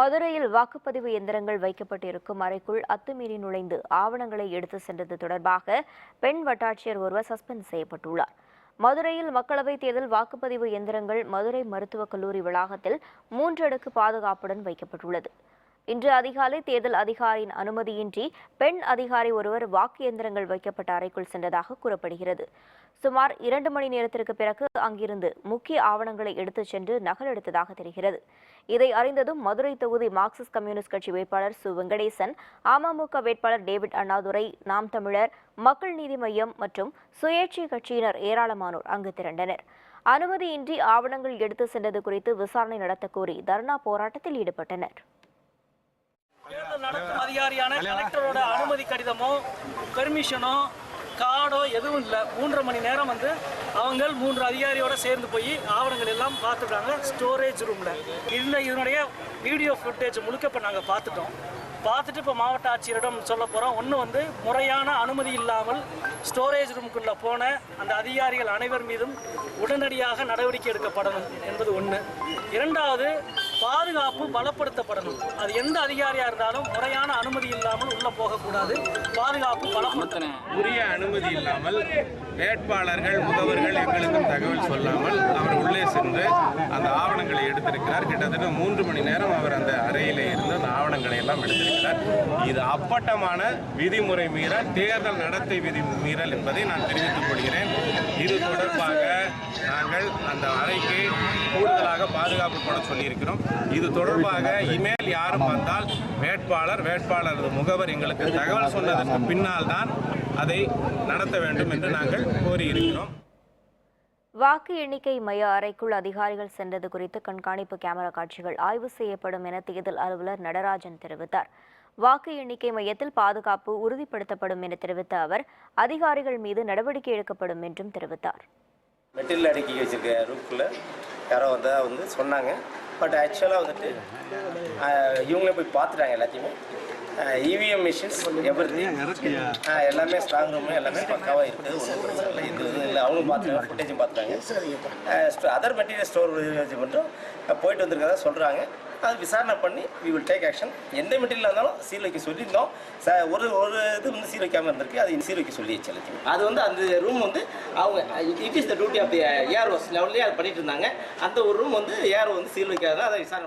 மதுரையில் வாக்குப்பதிவு எந்திரங்கள் வைக்கப்பட்டிருக்கும் அறைக்குள் அத்துமீறி நுழைந்து ஆவணங்களை எடுத்து சென்றது தொடர்பாக பெண் வட்டாட்சியர் ஒருவர் சஸ்பெண்ட் செய்யப்பட்டுள்ளார். மதுரையில் மக்களவைத் தேர்தல் வாக்குப்பதிவு எந்திரங்கள் மதுரை மருத்துவக் கல்லூரி வளாகத்தில் மூன்று அடுக்கு பாதுகாப்புடன் வைக்கப்பட்டுள்ளது. இன்று அதிகாலை தேர்தல் அதிகாரியின் அனுமதியின்றி பெண் அதிகாரி ஒருவர் வாக்கு எந்திரங்கள் வைக்கப்பட்ட அறைக்குள் சென்றதாக கூறப்படுகிறது. சுமார் இரண்டு மணி நேரத்திற்கு பிறகு அங்கிருந்து முக்கிய ஆவணங்களை எடுத்துச் சென்று நகல் எடுத்ததாக தெரிகிறது. இதை அறிந்ததும் மதுரை தொகுதி மார்க்சிஸ்ட் கம்யூனிஸ்ட் கட்சி வேட்பாளர் சு. வெங்கடேசன் அமமுக வேட்பாளர் டேவிட் அண்ணாதுரை நாம் தமிழர் மக்கள் நீதி மய்யம் மற்றும் சுயேட்சை கட்சியினர் ஏராளமானோர் அங்கு திரண்டனர். அனுமதியின்றி ஆவணங்கள் எடுத்து சென்றது குறித்து விசாரணை நடத்தக்கோரி தர்ணா போராட்டத்தில் ஈடுபட்டனர். தேர்தல் நடத்தும் அதிகாரியான கலெக்டரோட அனுமதி கடிதமோ பெர்மிஷனோ கார்டோ எதுவும் இல்லை. மூன்றரை மணி நேரம் வந்து அவங்க மூன்று அதிகாரியோட சேர்ந்து போய் ஆவணங்கள் எல்லாம் பார்த்துட்டாங்க. ஸ்டோரேஜ் ரூமில் இந்த இதனுடைய வீடியோ ஃபுட்டேஜ் முழுக்க இப்போ நாங்கள் பார்த்துட்டோம். பார்த்துட்டு இப்போ மாவட்ட ஆட்சியரிடம் சொல்ல போகிறோம் ஒன்று வந்து முறையான அனுமதி இல்லாமல் ஸ்டோரேஜ் ரூமுக்குள்ளே போன அந்த அதிகாரிகள் அனைவர் மீதும் உடனடியாக நடவடிக்கை எடுக்கப்படணும் என்பது ஒன்று இரண்டாவது பாதுகாப்பு பலப்படுத்தப்படணும். அது எந்த அதிகாரியாக இருந்தாலும் முறையான அனுமதி இல்லாமல் உள்ளே போகக்கூடாது. பாதுகாப்பு பலப்படுத்தணும். உரிய அனுமதி இல்லாமல் வேட்பாளர்கள் முகவர்கள் எங்களுக்கும் தகவல் சொல்லாமல் அவர் உள்ளே சென்று அந்த ஆவணங்களை எடுத்திருக்கிறார். கிட்டத்தட்ட மூன்று மணி நேரம் அவர் அந்த அறையிலே இருந்து அந்த ஆவணங்களை எல்லாம் எடுத்திருக்கிறார். இது அப்பட்டமான விதிமுறை மீறல் தேர்தல் நடத்தை விதி மீறல் என்பதை நான் தெரிவித்துக் கொள்கிறேன். இது தொடர்பாக நாங்கள் அந்த அறைக்கு கூடுதலாக பாதுகாப்பு போட சொல்லியிருக்கிறோம். இது தொடர்பாக இமெயில் யாரும் வந்தால் வேட்பாளர் வேட்பாளரது முகவர் எங்களுக்கு தகவல் சொன்னதற்கு பின்னால் தான் அதை நடத்த வேண்டும் என்று நாங்கள் கோரியிருக்கிறோம். வாக்கு எண்ணிக்கை மைய அறைக்குள் அதிகாரிகள் சென்றது குறித்து கண்காணிப்பு கேமரா காட்சிகள் ஆய்வு செய்யப்படும் என தேர்தல் அலுவலர் நடராஜன் தெரிவித்தார். வாக்கு எண்ணிக்கை மையத்தில் பாதுகாப்பு உறுதிப்படுத்தப்படும் என தெரிவித்த அவர் அதிகாரிகள் மீது நடவடிக்கை எடுக்கப்படும் என்றும் தெரிவித்தார். மெட்டீரியல் அடுக்கி வச்சிருக்க ரூம்குள்ளே யாரோ வந்து வந்து சொன்னாங்க. பட் ஆக்சுவலாக வந்துட்டு இவங்களே போய் பார்த்துட்டாங்க எல்லாத்தையுமே. இவிஎம் மிஷின்ஸ் எவ்ரி எல்லாமே ஸ்ட்ராங் ரூம் எல்லாமே பக்காவாக இருக்குது ஒன்றும் பிரச்சனை இல்லை எந்த இல்லை. அவங்களும் பார்த்துருக்காங்க ஃபுட்டேஜும் பார்த்துருக்காங்க அதர் மெட்டீரியல் ஸ்டோர் மட்டும் போயிட்டு வந்திருக்கதா சொல்கிறாங்க அது விசாரணை பண்ணி வி வில் டேக் ஆக்ஷன் எந்த மெட்டீரியல் இருந்தாலும் சீல் வைக்க சொல்லியிருந்தோம். ச ஒரு ஒரு இது வந்து சீல் வைக்காமல் இருந்திருக்கு. அது சீல் வைக்க சொல்லி செலுத்தி அது வந்து அந்த ரூம் வந்து அவங்க it is the duty of the ஏர்வோஸ் லெவல்லே அது பண்ணிட்டு இருந்தாங்க. அந்த ஒரு ரூம் வந்து ஏர் வந்து சீல் வைக்காத அதை விசாரணை